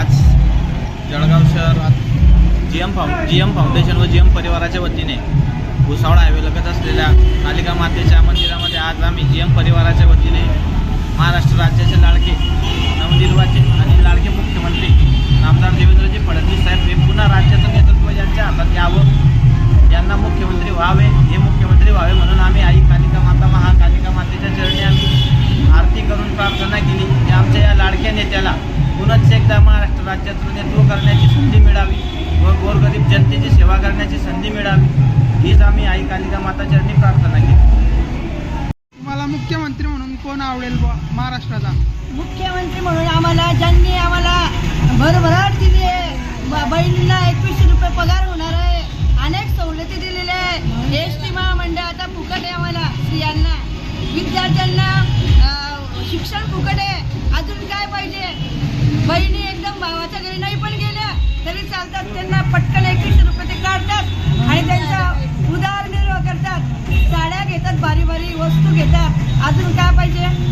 आज जळगाव शहरात G M फाउं जी एम फाउंडेशन व जी एम परिवाराच्या वतीने भुसावळ हायवेलगत असलेल्या कालिका मातेच्या मंदिरामध्ये आज आम्ही जी एम परिवाराच्या वतीने महाराष्ट्र राज्याचे लाडके नवनिर्वाचित आणि लाडके मुख्यमंत्री नामदार देवेंद्रजी फडणवीस साहेब हे पुन्हा राज्याचं नेतृत्व यांच्या हातात यावं यांना मुख्यमंत्री व्हावे हे मुख्यमंत्री व्हावे म्हणून आम्ही आई कालिका माता महाकालिका मातेच्या चरणी आम्ही आरती करून प्रार्थना केली. की आमच्या या लाडक्या नेत्याला पुनश्च एकदा महाराष्ट्र राज्याचं नेतृत्व करण्याची संधी मिळावी. व गोरगरीब जनतेची सेवा करण्याची संधी मिळावी. हीच आम्ही आई कालिका माता चरणी प्रार्थना केली. तुम्हाला मुख्यमंत्री म्हणून कोण आवडेल बुवा महाराष्ट्राचा? मुख्यमंत्री म्हणून आम्हाला ज्यांनी आम्हाला भरभराट दिली आहे ब- बहिणींना एकवीसशे रुपये पगार होणार आहे अनेक सवलती दिलेल्या आहे. एस टी महामंडळ आता फुकट आहे आम्हाला स्त्रियांना विद्यार्थ्यांना. तरी चालतात त्यांना पटकन एकवीसशे रुपये ते काढतात आणि त्यांचा उदारनिर्वाह करतात. साड्या घेतात भारी भारी वस्तू घेतात. अजून काय पाहिजे?